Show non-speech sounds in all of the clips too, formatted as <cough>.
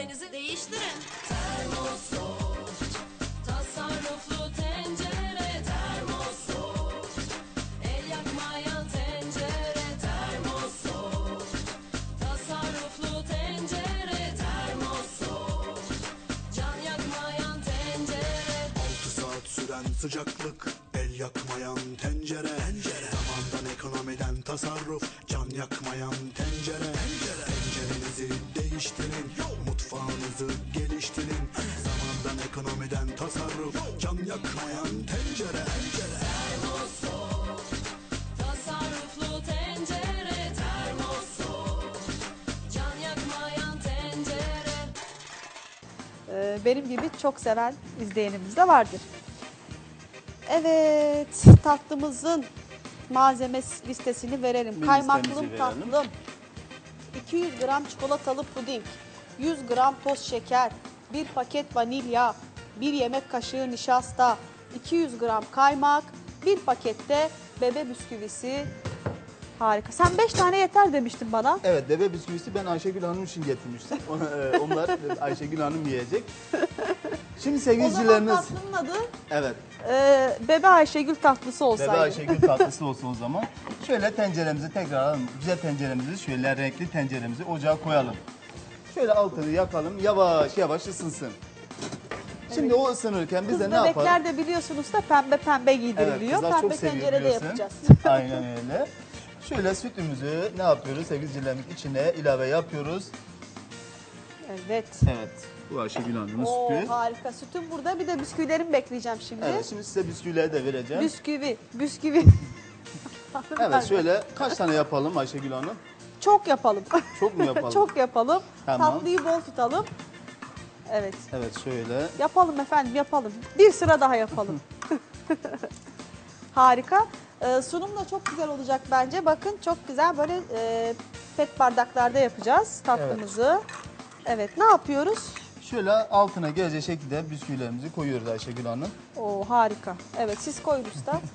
tencerenizi değiştirin. Tasarruflu tencere termosol El yakmayan tencere termosol Tasarruflu tencere termosol Can yakmayan tencere. 6 saat süren sıcaklık yakmayan tencere, tencere. Zamandan ekonomiden tasarruf Can yakmayan tencere, tencere. Tencerenizi değiştirin Mutfağınızı geliştirin Zamandan ekonomiden tasarruf Can yakmayan tencere, tencere. Tasarruflu tencere termosol Can yakmayan tencere Ee, benim gibi çok seven izleyenimiz de vardır. Evet, tatlımızın malzeme listesini verelim. Kaymaklım listemizi verelim. tatlım, 200 gram çikolatalı puding, 100 gram toz şeker, 1 paket vanilya, 1 yemek kaşığı nişasta, 200 gram kaymak, 1 pakette bebe bisküvisi. Harika. Sen 5 tane yeter demiştin bana. Evet deve bisküvisi ben Ayşegül Hanım için getirmiştim. E, Onlar <laughs> Ayşegül Hanım yiyecek. Şimdi O zaman tatlının adı Evet. E, bebe Ayşegül tatlısı olsaydı. Bebe Ayşegül tatlısı olsun o zaman. Şöyle tenceremizi tekrar alalım. Güzel tenceremizi şöyle renkli tenceremizi ocağa koyalım. Şöyle altını yakalım. Yavaş yavaş ısınsın. Şimdi o ısınırken biz Kız de ne yapalım? bebekler de biliyorsunuz da pembe pembe giydiriliyor. kızlar çok pembe seviyor tencerede biliyorsun. yapacağız. <laughs> Aynen öyle. Şöyle sütümüzü ne yapıyoruz? Sevgilicilerin içine ilave yapıyoruz. Evet. Evet. Bu Ayşegül Hanım'ın Oo sütü. harika. Sütüm burada. Bir de bisküvilerimi bekleyeceğim şimdi. Evet şimdi size bisküvileri de vereceğim. Bisküvi, bisküvi. <laughs> Evet şöyle kaç tane yapalım Ayşegül Hanım? Çok yapalım. Çok mu <laughs> yapalım? Çok yapalım. Tamam. Tatlıyı bol tutalım. Evet. Evet şöyle. Yapalım efendim yapalım. Bir sıra daha yapalım. <laughs> Harika. Ee, sunum da çok güzel olacak bence. Bakın çok güzel böyle e, pet bardaklarda yapacağız tatlımızı. Evet. Ne yapıyoruz? Şöyle altına gelecek şekilde bisküvilerimizi koyuyoruz Ayşegül Hanım. Oo harika. Evet siz koyun usta. <laughs>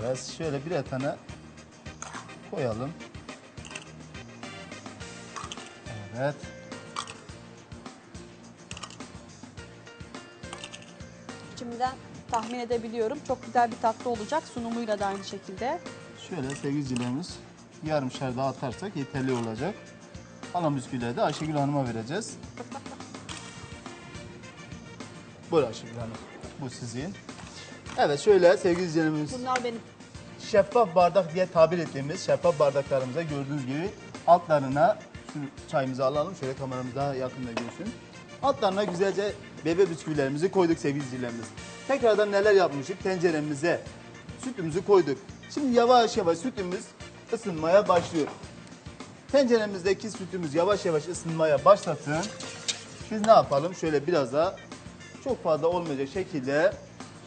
Evet şöyle birer tane koyalım. Evet. Şimdiden tahmin edebiliyorum. Çok güzel bir tatlı olacak. Sunumuyla da aynı şekilde. Şöyle sevgilicilerimiz yarımşar daha atarsak yeterli olacak. Kalan bisküvileri de Ayşegül Hanım'a vereceğiz. Buyur Ayşegül Hanım. Bu sizin. Evet şöyle sevgili izleyicilerimiz Bunlar benim. şeffaf bardak diye tabir ettiğimiz şeffaf bardaklarımıza gördüğünüz gibi altlarına şu çayımızı alalım. Şöyle kameramız daha yakında görsün. Altlarına güzelce bebe bisküvilerimizi koyduk sevgili izleyicilerimiz. Tekrardan neler yapmıştık? Tenceremize sütümüzü koyduk. Şimdi yavaş yavaş sütümüz ısınmaya başlıyor. Tenceremizdeki sütümüz yavaş yavaş ısınmaya başlasın. Biz ne yapalım? Şöyle biraz daha çok fazla olmayacak şekilde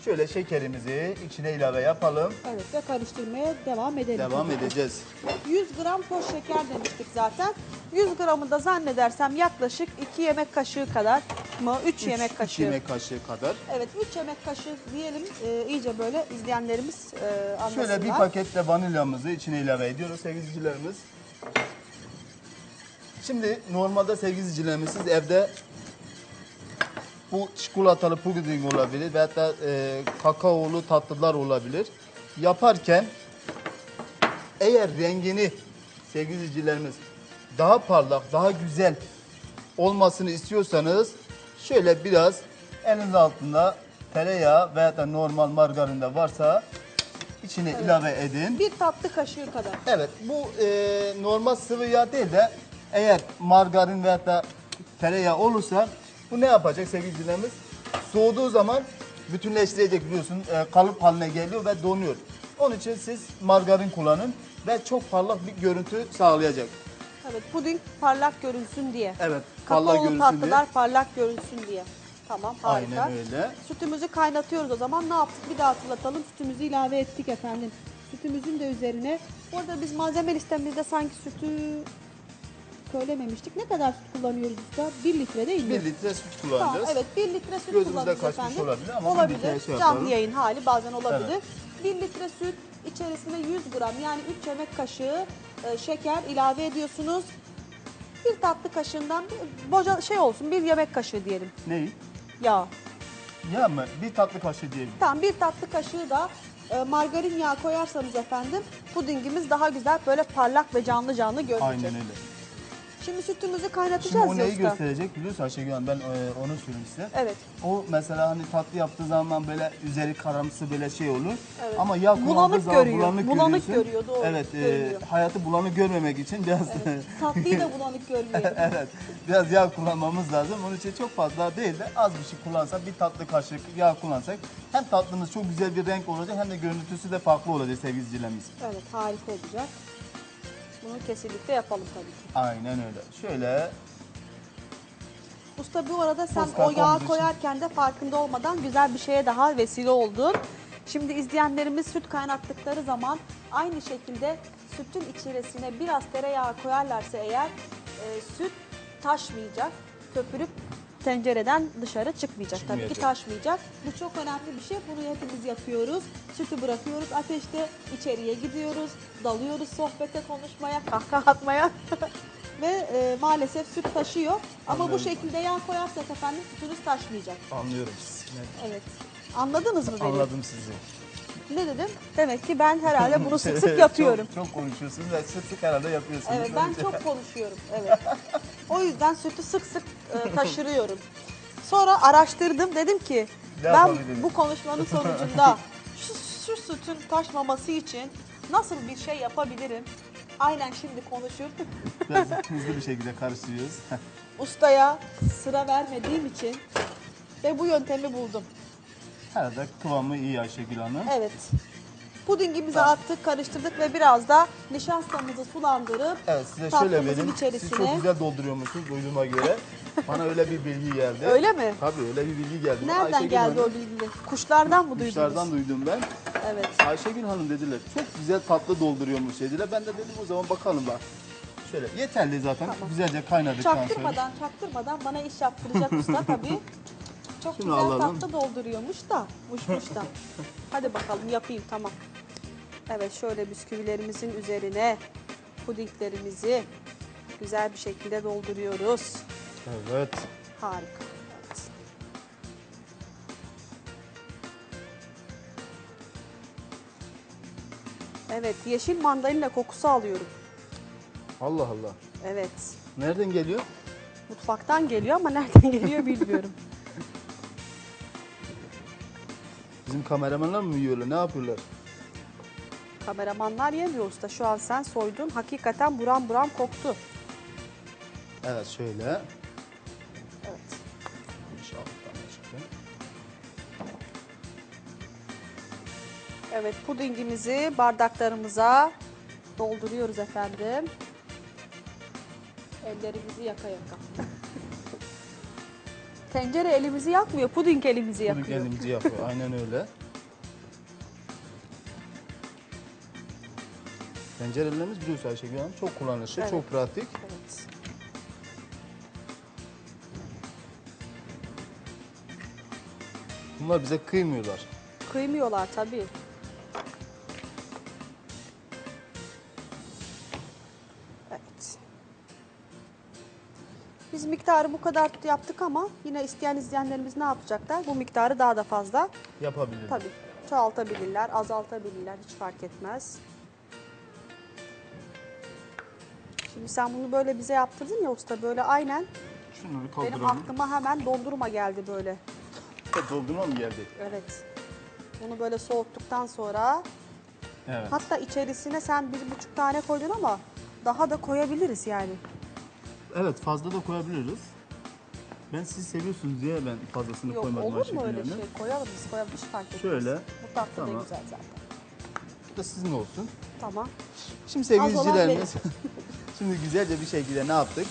şöyle şekerimizi içine ilave yapalım. Evet ve karıştırmaya devam edelim. Devam edeceğiz. 100 gram toz şeker demiştik zaten. 100 gramı da zannedersem yaklaşık 2 yemek kaşığı kadar mı? 3 yemek kaşığı. yemek kaşığı kadar. Evet 3 yemek kaşığı diyelim e, iyice böyle izleyenlerimiz e, anlasınlar. Şöyle bir paket de vanilyamızı içine ilave ediyoruz sevgili izleyicilerimiz. Şimdi normalde sevgili izleyicilerimiz siz evde bu çikolatalı puding olabilir veyahut da e, kakaolu tatlılar olabilir. Yaparken eğer rengini sevgili izleyicilerimiz daha parlak, daha güzel olmasını istiyorsanız şöyle biraz eliniz altında tereyağı veyahut da normal margarin de varsa içine ilave edin. Bir tatlı kaşığı kadar. Evet bu e, normal sıvı yağ değil de eğer margarin veyahut da tereyağı olursa bu ne yapacak sevgili izleyicilerimiz? Soğuduğu zaman bütünleştirecek biliyorsun e, kalıp haline geliyor ve donuyor. Onun için siz margarin kullanın ve çok parlak bir görüntü sağlayacak. Evet puding parlak görünsün diye. Evet parlak Kakaolu görünsün diye. tatlılar parlak görünsün diye. Tamam harika. Aynen öyle. Sütümüzü kaynatıyoruz o zaman. Ne yaptık? Bir daha hatırlatalım. Sütümüzü ilave ettik efendim. Sütümüzün de üzerine. Bu arada biz malzeme listemizde sanki sütü söylememiştik. Ne kadar süt kullanıyoruz usta? 1 litre değil mi? 1 litre süt Tamam, kullanacağız. evet 1 litre süt Gözümüzde kullanacağız efendim. olabilir ama olabilir. şey Canlı yapalım. yayın hali bazen olabilir. Evet. 1 litre süt içerisine 100 gram yani 3 yemek kaşığı e, şeker ilave ediyorsunuz. Bir tatlı kaşığından bir boca şey olsun bir yemek kaşığı diyelim. Neyi? Yağ. Ya mı? Bir tatlı kaşığı diyelim. Tamam bir tatlı kaşığı da e, margarin yağı koyarsanız efendim pudingimiz daha güzel böyle parlak ve canlı canlı görünecek. Aynen öyle. Şimdi sütümüzü Şimdi kaynatacağız o ya neyi gösterecek biliyorsun Ayşegül Hanım ben e, onu söyleyeyim size. Evet. O mesela hani tatlı yaptığı zaman böyle üzeri karamsı böyle şey olur. Evet. Ama yağ Bulanık kullandığı zaman görüyor, bulanık, bulanık görüyorsun. görüyor, doğru, Evet, e, hayatı bulanık görmemek için biraz <laughs> Tatlıyı da bulanık görmeyelim. <laughs> evet, biraz yağ kullanmamız lazım. Onun için çok fazla değil de az bir şey kullansak, bir tatlı kaşık yağ kullansak hem tatlımız çok güzel bir renk olacak hem de görüntüsü de farklı olacak sevgili izleyicilerimiz. evet harika olacak. Bunu kesinlikle yapalım tabii ki. Aynen öyle. Şöyle Usta bu arada sen Toz o yağı için. koyarken de farkında olmadan güzel bir şeye daha vesile oldun. Şimdi izleyenlerimiz süt kaynattıkları zaman aynı şekilde sütün içerisine biraz tereyağı koyarlarsa eğer e, süt taşmayacak, köpürüp tencereden dışarı çıkmayacak. Tabii ki Çıkmayacak. taşmayacak. Bu çok önemli bir şey. Bunu hepimiz yapıyoruz. Sütü bırakıyoruz ateşte, içeriye gidiyoruz, dalıyoruz sohbete, konuşmaya, kahkaha atmaya. <laughs> Ve e, maalesef süt taşıyor. Ama bu şekilde yağ koyarsak efendim sütünüz taşmayacak. anlıyorum. Evet. Anladınız mı beni? Anladım sizi. Ne dedim? Demek ki ben herhalde bunu sık sık yapıyorum. <laughs> çok, çok konuşuyorsunuz ve sık sık herhalde yapıyorsunuz. Evet ben çok konuşuyorum. Evet. <laughs> O yüzden sütü sık sık e, taşırıyorum. Sonra araştırdım dedim ki Ne ben yapabiliriz? bu konuşmanın sonucunda şu, şu sütün taşmaması için nasıl bir şey yapabilirim? Aynen şimdi konuşur. Biraz <laughs> hızlı bir şekilde karıştırıyoruz. <laughs> Ustaya sıra vermediğim için ve bu yöntemi buldum. herhalde kıvamı iyi Ayşegül Hanım. Evet. Pudingimizi attık, karıştırdık ve biraz da nişastamızı sulandırıp Evet size şöyle vereyim. Siz içerisine çok güzel dolduruyormuşsunuz duyduğuma göre. Bana öyle bir bilgi geldi. Öyle mi? Tabii öyle bir bilgi geldi. Nereden Ayşegül geldi Hanım, o bilgi? Kuşlardan mı duydunuz? Kuşlardan duydum ben. Evet. Ayşegül Hanım dediler çok güzel tatlı dolduruyormuş dediler. Ben de dedim o zaman bakalım bak. Şöyle yeterli zaten. Tamam. Güzelce kaynadıktan sonra. Çaktırmadan, çaktırmadan bana iş yaptıracak usta <laughs> tabii. Çok Şunu güzel alalım. tatlı dolduruyormuş da, uçmuş da. Hadi bakalım yapayım tamam. Evet şöyle bisküvilerimizin üzerine pudinglerimizi güzel bir şekilde dolduruyoruz. Evet. Harika. Evet. Evet, yeşil mandalina kokusu alıyorum. Allah Allah. Evet. Nereden geliyor? Mutfaktan geliyor ama nereden geliyor bilmiyorum. <laughs> Bizim kameramanlar mı yiyorlar? Ne yapıyorlar? Kameramanlar yemiyor usta. Şu an sen soydun. Hakikaten buram buram koktu. Evet şöyle. Evet. İnşallah. Evet, pudingimizi bardaklarımıza dolduruyoruz efendim. Ellerimizi yaka yaka. <laughs> Tencere elimizi yakmıyor, puding elimizi yakıyor. kendimizi yapıyor. Aynen öyle. Tencerelerimiz biliyorsun Ayşegül Hanım çok kullanışlı, Evet. çok pratik. Evet. Bunlar bize kıymıyorlar. Kıymıyorlar tabii. Evet. Biz miktarı bu kadar yaptık ama yine isteyen izleyenlerimiz ne yapacaklar? Bu miktarı daha da fazla Yapabiliriz. tabii çoğaltabilirler, azaltabilirler hiç fark etmez. Şimdi sen bunu böyle bize yaptırdın ya usta böyle aynen Şunu bir benim kaldıralım. aklıma hemen dondurma geldi böyle. Doldurma mı geldi? Evet. Bunu böyle soğuttuktan sonra Evet. hatta içerisine sen bir buçuk tane koydun ama daha da koyabiliriz yani. Evet fazla da koyabiliriz. Ben siz seviyorsunuz diye ben fazlasını Yok koymadım olur mu öyle Hanım. şey? Koyalım biz koyalım hiç fark etmez. Şöyle, Bu tatlı da tamam. güzel zaten. Bu da sizin olsun. Tamam. Şimdi sevgili izleyicilerimiz, <laughs> şimdi güzelce bir şekilde ne yaptık?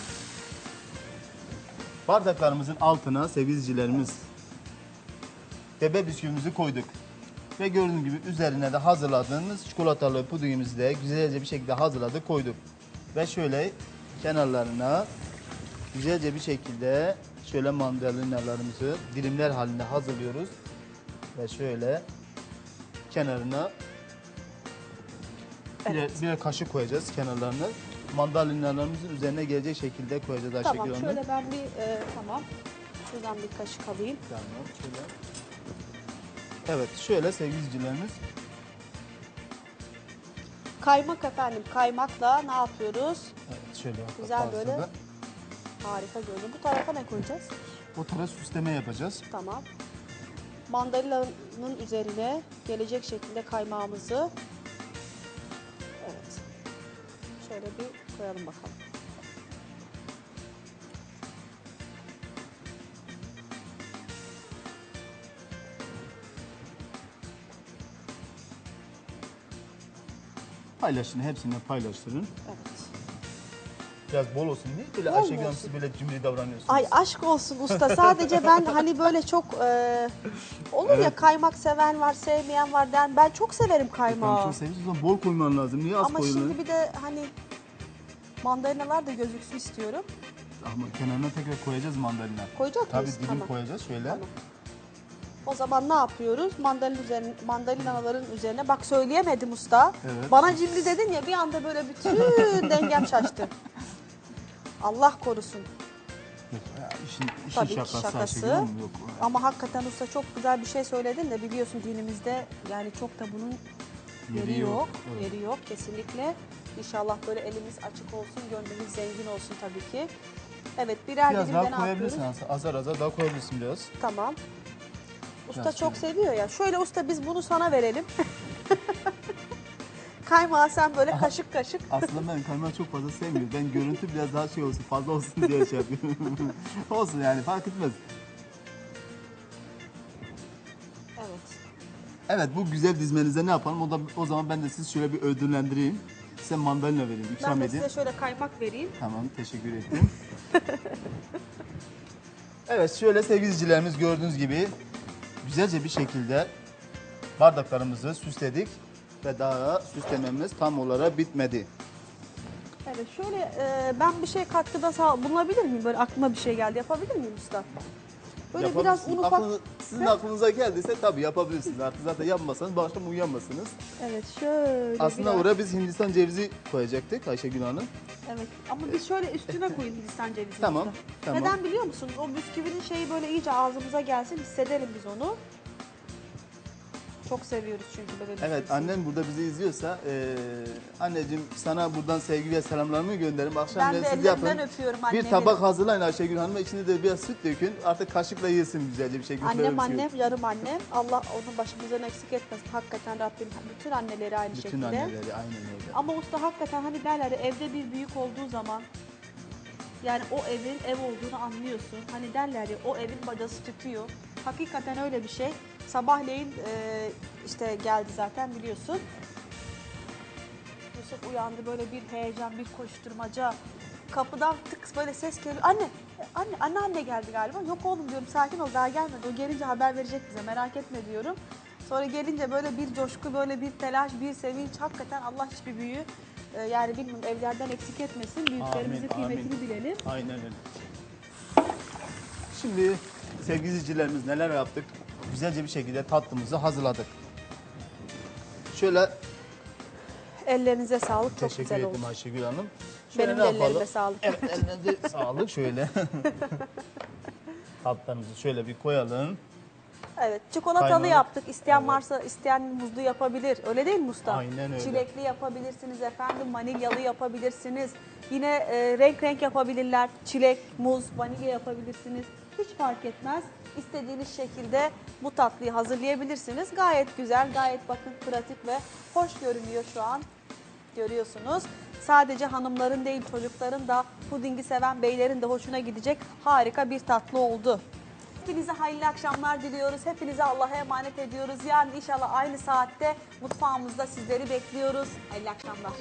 Bardaklarımızın altına sevgili izleyicilerimiz bebe bisküvimizi koyduk. Ve gördüğünüz gibi üzerine de hazırladığımız çikolatalı pudingimizi de güzelce bir şekilde hazırladık koyduk. Ve şöyle kenarlarına güzelce bir şekilde şöyle mandalinalarımızı dilimler halinde hazırlıyoruz. Ve şöyle kenarına birer, birer kaşık koyacağız kenarlarına. Mandalinalarımızın üzerine gelecek şekilde koyacağız Ayşegül Tamam Hanım. şöyle ben bir e, tamam. Şuradan bir kaşık alayım. Tamam şöyle. Evet şöyle sevgili izleyicilerimiz Kaymak efendim. Kaymakla ne yapıyoruz? evet, şöyle Güzel fazla böyle. da Harika gördüm. Bu tarafa ne koyacağız? O tarafa süsleme yapacağız. Tamam. Mandalina'nın üzerine gelecek şekilde kaymağımızı Şöyle bir koyalım bakalım. Paylaşın hepsini paylaştırın. Evet. Biraz bol olsun diye böyle Ayşegül Hanım siz böyle cimri davranıyorsunuz. Ay aşk olsun usta. <laughs> Sadece ben hani böyle çok e, olur ya kaymak seven var, sevmeyen var den. Ben çok severim kaymağı. çok seviyorsun. O zaman bol koyman lazım. Niye az Ama koyuyorsun? şimdi bir de hani mandalinalar da gözüksün istiyorum. Ama kenarına tekrar koyacağız mandalina. Koyacak Tabii mıyız? dilim Tamam. koyacağız şöyle. Tamam. O zaman ne yapıyoruz? Mandalina üzerine, mandalinaların üzerine bak söyleyemedim usta. Evet. Bana cimri dedin ya bir anda böyle bütün <laughs> dengem şaştı. Allah korusun. Yok, ya işin, işin Tabii ki şakası, şakası. Yok. Ama hakikaten usta çok güzel bir şey söyledin de biliyorsun dinimizde yani çok da bunun yeri, Yeri yok. yok, evet. Yeri yok kesinlikle. İnşallah böyle elimiz açık olsun, gönlümüz zengin olsun tabii ki. Evet birer Biraz dilim de daha koyabilirsin aslında. Azar azar daha koyabilirsin biraz. Tamam. Usta Biraz çok seviyor ya. Şöyle usta biz bunu sana verelim. <laughs> Kaymağı sen böyle kaşık kaşık. Aslında ben kaymağı çok fazla sevmiyorum. Ben görüntü biraz daha şey olsun, fazla olsun diye şey yapıyorum. <laughs> olsun yani fark etmez. Evet. Evet bu güzel dizmenize ne yapalım? O da o zaman ben de sizi şöyle bir ödüllendireyim. Size mandalina vereyim, ikram Ben de edeyim. size şöyle kaymak vereyim. Tamam, teşekkür ettim. <laughs> evet, şöyle sevgili izleyicilerimiz gördüğünüz gibi güzelce bir şekilde bardaklarımızı süsledik ve daha süslememiz tam olarak bitmedi. Evet şöyle e, ben bir şey katkıda sağ bulunabilir miyim? Böyle aklıma bir şey geldi. Yapabilir miyim usta? Böyle biraz un ufak. Aklınız- sizin aklınıza geldiyse tabii yapabilirsiniz. Artık zaten yapmasanız bu akşam uyanmasınız. Evet şöyle Aslında biraz. oraya biz Hindistan cevizi koyacaktık Ayşegül Hanım. Evet ama biz şöyle üstüne koyun Hindistan cevizini. Tamam, tamam. Neden biliyor musunuz? O bisküvinin şeyi böyle iyice ağzımıza gelsin hissedelim biz onu. Çok seviyoruz çünkü böyle Evet annem burada bizi izliyorsa eee anneciğim sana buradan sevgi ve selamlarımı gönderim. Akşam Ben de siz ellerinden yapın. öpüyorum Bir tabak hazırlayın Ayşegül Hanım'a içine de biraz süt dökün. Artık kaşıkla yesin güzelce bir şekilde. Annem şey annem, yarım annem. Allah onu başımızdan eksik etmesin. Hakikaten Rabbim bütün anneleri aynı Bütün şekilde. anneleri aynen öyle. Ama usta hakikaten hani derler ya, evde bir büyük olduğu zaman yani o evin ev olduğunu anlıyorsun. Hani derler ya o evin bacası tütüyor. Hakikaten öyle bir şey. Sabahleyin e, işte geldi zaten biliyorsun. Yusuf uyandı böyle bir heyecan, bir koşturmaca. Kapıdan tık böyle ses geliyor. Anne, anne, anne anne geldi galiba. Yok oğlum diyorum sakin ol daha gelmedi. O gelince haber verecek bize merak etme diyorum. Sonra gelince böyle bir coşku, böyle bir telaş, bir sevinç. Hakikaten Allah hiçbir büyüğü e, yani bilmiyorum evlerden eksik etmesin. Büyüklerimizin Amin, amin. kıymetini bilelim. Aynen öyle. Şimdi sevgili izleyicilerimiz neler yaptık? Güzelce bir şekilde tatlımızı hazırladık. Şöyle Ellerinize sağlık. Çok teşekkür güzel oldu. ettim Ayşegül Hanım. Benim ne de yapalım? ellerime sağlık. Evet elinize <laughs> sağlık şöyle. Tatlarımızı şöyle bir koyalım. Evet, çikolatalı Kaymağı. yaptık. İsteyen Evet. varsa isteyen muzlu yapabilir. Öyle değil mi usta? Aynen öyle. Çilekli yapabilirsiniz efendim, vanilyalı yapabilirsiniz. Yine e, renk renk yapabilirler. Çilek, muz, vanilya yapabilirsiniz. Hiç fark etmez. İstediğiniz şekilde bu tatlıyı hazırlayabilirsiniz. Gayet güzel, gayet bakın pratik ve hoş görünüyor şu an. Görüyorsunuz. Sadece hanımların değil çocukların da pudingi seven beylerin de hoşuna gidecek harika bir tatlı oldu. Hepinize hayırlı akşamlar diliyoruz. Hepinize Allah'a emanet ediyoruz. Yarın inşallah aynı saatte mutfağımızda sizleri bekliyoruz. Hayırlı akşamlar.